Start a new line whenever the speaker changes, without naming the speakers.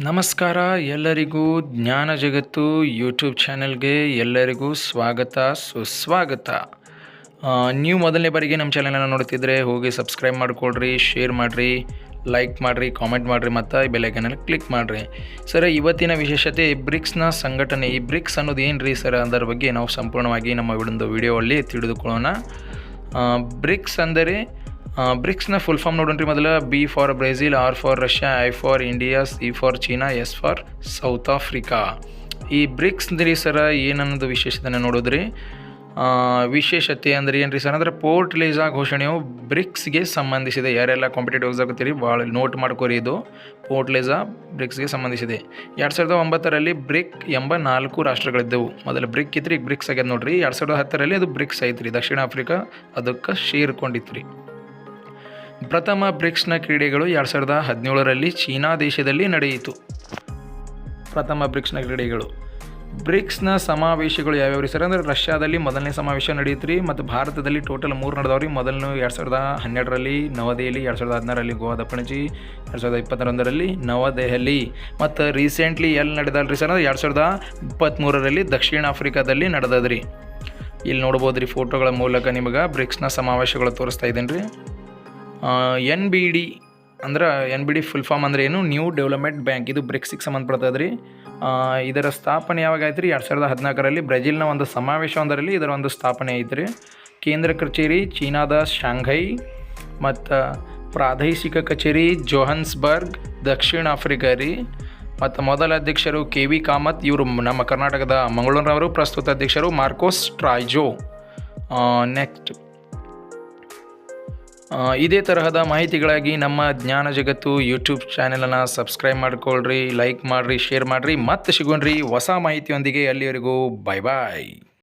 ನಮಸ್ಕಾರ, ಎಲ್ಲರಿಗೂ ಜ್ಞಾನ ಜಗತ್ತು ಯೂಟ್ಯೂಬ್ ಚಾನೆಲ್ಗೆ ಎಲ್ಲರಿಗೂ ಸ್ವಾಗತ, ಸುಸ್ವಾಗತ. ನೀವು ಮೊದಲನೇ ಬಾರಿಗೆ ನಮ್ಮ ಚಾನೆಲನ್ನು ನೋಡ್ತಿದ್ರೆ ಹೋಗಿ ಸಬ್ಸ್ಕ್ರೈಬ್ ಮಾಡಿಕೊಡ್ರಿ ಶೇರ್ ಮಾಡಿರಿ ಲೈಕ್ ಮಾಡಿರಿ ಕಾಮೆಂಟ್ ಮಾಡಿರಿ ಮತ್ತು ಈ ಬೆಲೈಕನಲ್ಲಿ ಕ್ಲಿಕ್ ಮಾಡಿರಿ. ಸರ್, ಇವತ್ತಿನ ವಿಶೇಷತೆ ಬ್ರಿಕ್ಸ್ನ ಸಂಘಟನೆ. ಈ ಬ್ರಿಕ್ಸ್ ಅನ್ನೋದು ಏನು ರೀ ಸರ್? ಅದರ ಬಗ್ಗೆ ನಾವು ಸಂಪೂರ್ಣವಾಗಿ ನಮ್ಮ ಒಂದು ವಿಡಿಯೋಲ್ಲಿ ತಿಳಿದುಕೊಳ್ಳೋಣ. ಬ್ರಿಕ್ಸ್ ಅಂದರೆ ಬ್ರಿಕ್ಸ್ನ ಫುಲ್ ಫಾರ್ಮ್ ನೋಡೋಣ್ರಿ ಮೊದಲ. B for Brazil R for Russia I for India C for China S for South Africa ಈ ಬ್ರಿಕ್ಸ್ ರೀ ಸರ ಏನನ್ನೋದು ವಿಶೇಷತೆನ ನೋಡೋದ್ರಿ? ವಿಶೇಷತೆ ಅಂದರೆ ಏನು ರೀ ಸರ್? ಅಂದರೆ ಪೋರ್ಟ್ ಲೇಜಾ ಘೋಷಣೆಯು ಬ್ರಿಕ್ಸ್ಗೆ ಸಂಬಂಧಿಸಿದೆ. ಯಾರೆಲ್ಲ ಕಾಂಪಿಟೇಟಿವ್ಸ್ ಆಗುತ್ತೀರಿ ಭಾಳ ನೋಟ್ ಮಾಡ್ಕೋರಿ ಇದು. ಪೋರ್ಟ್ ಲೇಜಾ ಬ್ರಿಕ್ಸ್ಗೆ ಸಂಬಂಧಿಸಿದೆ. ಎರಡು ಸಾವಿರದ ಒಂಬತ್ತರಲ್ಲಿ ಬ್ರಿಕ್ ಎಂಬ ನಾಲ್ಕು ರಾಷ್ಟ್ರಗಳಿದ್ದವು. ಮೊದಲು ಬ್ರಿಕ್ ಇತ್ತು ಈಗ ಬ್ರಿಕ್ಸ್ ಆಗ್ಯದ ನೋಡ್ರಿ. ಎರಡು ಸಾವಿರದ ಹತ್ತರಲ್ಲಿ ಅದು ಬ್ರಿಕ್ಸ್ ಐತ್ರಿ. ದಕ್ಷಿಣ ಆಫ್ರಿಕಾ ಅದಕ್ಕೆ ಸೇರ್ಕೊಂಡಿತ್ತು ಪ್ರಥಮ ಬ್ರಿಕ್ಸ್ನ ಕ್ರೀಡೆಗಳು ಎರಡು ಸಾವಿರದ ಹದಿನೇಳರಲ್ಲಿ ಚೀನಾ ದೇಶದಲ್ಲಿ ನಡೆಯಿತು. ಪ್ರಥಮ ಬ್ರಿಕ್ಸ್ನ ಕ್ರೀಡೆಗಳು. ಬ್ರಿಕ್ಸ್ನ ಸಮಾವೇಶಗಳು ಯಾವ್ಯಾವ ರೀ ಸರ್ ಅಂದರೆ ರಷ್ಯಾದಲ್ಲಿ ಮೊದಲನೇ ಸಮಾವೇಶ ನಡೆಯಿತು ರೀ ಮತ್ತು ಭಾರತದಲ್ಲಿ ಟೋಟಲ್ ಮೂರು ನಡೆದವ್ರಿ. ಮೊದಲನೇ ಎರಡು ಸಾವಿರದ ಹನ್ನೆರಡರಲ್ಲಿ ನವದೆಹಲಿ, ಎರಡು ಸಾವಿರದ ಹದಿನಾರರಲ್ಲಿ ಗೋವಾದ ಪಣಜಿ ಎರಡು ಸಾವಿರದ ಇಪ್ಪತ್ತೊಂದರಲ್ಲಿ ನವದೆಹಲಿ. ಮತ್ತು ರೀಸೆಂಟ್ಲಿ ಎಲ್ಲಿ ನಡೆದಲ್ರಿ ಸರ್ ಅಂದರೆ ಎರಡು ಸಾವಿರದ ಇಪ್ಪತ್ತ್ಮೂರರಲ್ಲಿ ದಕ್ಷಿಣ ಆಫ್ರಿಕಾದಲ್ಲಿ ನಡೆದದ್ರಿ. ಇಲ್ಲಿ ನೋಡ್ಬೋದು ರೀ ಫೋಟೋಗಳ ಮೂಲಕ ನಿಮಗೆ ಬ್ರಿಕ್ಸ್ನ ಸಮಾವೇಶಗಳು ತೋರಿಸ್ತಾ ಇದ್ದೀನಿ ರೀ ಎನ್ ಬಿ ಡಿ ಅಂದ್ರೆ N B D full form ಅಂದ್ರೆ ಏನು? ನ್ಯೂ ಡೆವಲಪ್ಮೆಂಟ್ ಬ್ಯಾಂಕ್ ಇದು ಬ್ರಿಕ್ಸಿಗೆ ಸಂಬಂಧಪಡ್ತದೆ ರೀ ಇದರ ಸ್ಥಾಪನೆ ಯಾವಾಗ ಆಯ್ತು ರೀ ಎರಡು ಸಾವಿರದ ಹದಿನಾಲ್ಕರಲ್ಲಿ ಬ್ರೆಜಿಲ್ನ ಒಂದು ಸಮಾವೇಶ ಒಂದರಲ್ಲಿ ಇದರ ಒಂದು ಸ್ಥಾಪನೆ ಐತ್ರಿ. ಕೇಂದ್ರ ಕಚೇರಿ ಚೀನಾದ ಶಾಂಘೈ ಮತ್ತು ಪ್ರಾದೇಶಿಕ ಕಚೇರಿ ಜೋಹನ್ಸ್ಬರ್ಗ್, ದಕ್ಷಿಣ ಆಫ್ರಿಕಾ ರೀ. ಮತ್ತು ಮೊದಲ ಅಧ್ಯಕ್ಷರು ಕೆ ವಿ ಕಾಮತ್, ಇವರು ನಮ್ಮ ಕರ್ನಾಟಕದ ಮಂಗಳೂರಿನವರು, ಪ್ರಸ್ತುತ ಅಧ್ಯಕ್ಷರು ಮಾರ್ಕೋಸ್ ಟ್ರಾಯ್ಜೋ. ನೆಕ್ಸ್ಟ್ ಇದೇ ತರಹದ ಮಾಹಿತಿಗಳಾಗಿ ನಮ್ಮ ಜ್ಞಾನ ಜಗತ್ತು ಯೂಟ್ಯೂಬ್ ಚಾನೆಲನ್ನು ಸಬ್ಸ್ಕ್ರೈಬ್ ಮಾಡ್ಕೊಳ್ರಿ, ಲೈಕ್ ಮಾಡಿರಿ, ಶೇರ್ ಮಾಡಿರಿ, ಮತ್ತೆ ಸಿಗೋಣ್ರಿ ಹೊಸ ಮಾಹಿತಿಯೊಂದಿಗೆ ಅಲ್ಲಿವರೆಗೂ ಬಾಯ್ ಬಾಯ್